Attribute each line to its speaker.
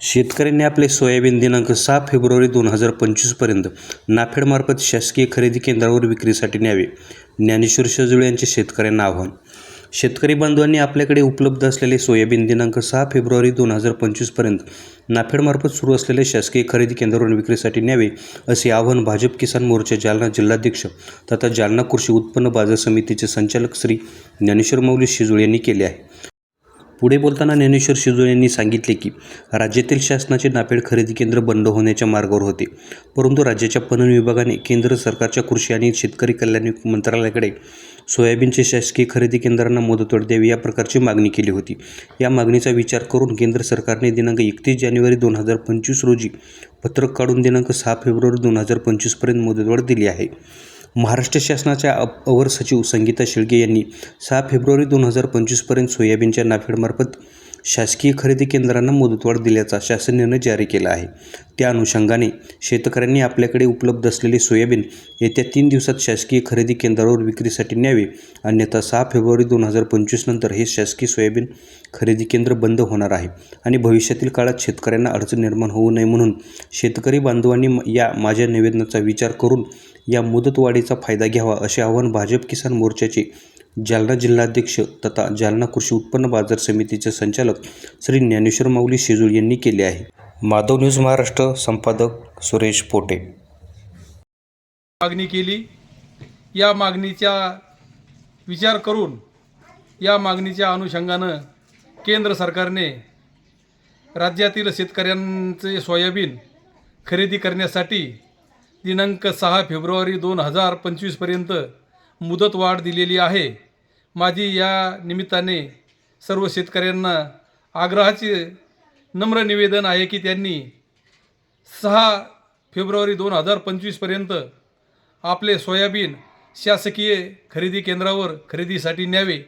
Speaker 1: शेतकऱ्यांनी आपले सोयाबीन दिनांक सहा फेब्रुवारी दोन हजार पंचवीसपर्यंत नाफेडमार्फत शासकीय खरेदी केंद्रावर विक्रीसाठी न्यावे. ज्ञानेश्वर शेजुळे यांचे शेतकऱ्यांना आव्हान. शेतकरी बांधवांनी आपल्याकडे उपलब्ध असलेले सोयाबीन दिनांक सहा फेब्रुवारी दोन हजार पंचवीसपर्यंत नाफेडमार्फत सुरू असलेले शासकीय खरेदी केंद्रावरून विक्रीसाठी न्यावे असे आवाहन भाजप किसान मोर्चा जालना जिल्हाध्यक्ष तथा जालना कृषी उत्पन्न बाजार समितीचे संचालक श्री ज्ञानेश्वर मौली शिजुळे यांनी केले आहे. पुढे बोलताना ज्ञानेश्वर शिजोळे यांनी सांगितले की राज्यातील शासनाचे नापेड खरेदी केंद्र बंद होण्याच्या मार्गावर होते. परंतु राज्याच्या पणन विभागाने केंद्र सरकारच्या कृषी आणि शेतकरी कल्याण मंत्रालयाकडे सोयाबीनचे शासकीय खरेदी केंद्रांना मुदतवाढ द्यावी या प्रकारची मागणी केली होती. या मागणीचा विचार करून केंद्र सरकारने दिनांक एकतीस जानेवारी दोन हजार पंचवीस रोजी पत्रक काढून दिनांक सहा फेब्रुवारी दोन हजार पंचवीसपर्यंत मुदतवाढ दिली आहे. महाराष्ट्र शासनाच्या अप अवर सचिव संगीता शेळके यांनी सहा फेब्रुवारी दोन हजार पंचवीसपर्यंत सोयाबीनच्या नाफेडमार्फत शासकीय खरेदी केंद्रांना मुदतवाढ दिल्याचा शासन निर्णय जारी केला आहे. त्या अनुषंगाने शेतकऱ्यांनी आपल्याकडे उपलब्ध असलेले सोयाबीन येत्या तीन दिवसात शासकीय खरेदी केंद्रावर विक्रीसाठी न्यावे अन्यथा सहा फेब्रुवारी दोन हजार पंचवीस नंतर हे शासकीय सोयाबीन खरेदी केंद्र बंद होणार आहे आणि भविष्यातील काळात शेतकऱ्यांना अडचण निर्माण होऊ नये म्हणून शेतकरी बांधवांनी या माझ्या निवेदनाचा विचार करून या मुदतवाढीचा फायदा घ्यावा असे आवाहन भाजप किसान मोर्चाचे जालना जिल्हाध्यक्ष तथा जालना कृषी उत्पन्न बाजार समितीचे संचालक श्री ज्ञानेश्वर माऊली शेजूळ यांनी केले आहे. माधव न्यूज महाराष्ट्र संपादक सुरेश पोटे.
Speaker 2: मागणी केली. या मागणीचा विचार करून या मागणीच्या अनुषंगानं केंद्र सरकारने राज्यातील शेतकऱ्यांचे सोयाबीन खरेदी करण्यासाठी दिनांक सहा फेब्रुवारी दोन हजार पंचवीसपर्यंत मुदतवाढ दिलेली आहे. माझी या निमित्ताने सर्व शेतकऱ्यांना आग्रहाचे नम्र निवेदन आहे की त्यांनी सहा फेब्रुवारी दोन हजार पंचवीसपर्यंत आपले सोयाबीन शासकीय खरेदी केंद्रावर खरेदीसाठी न्यावे.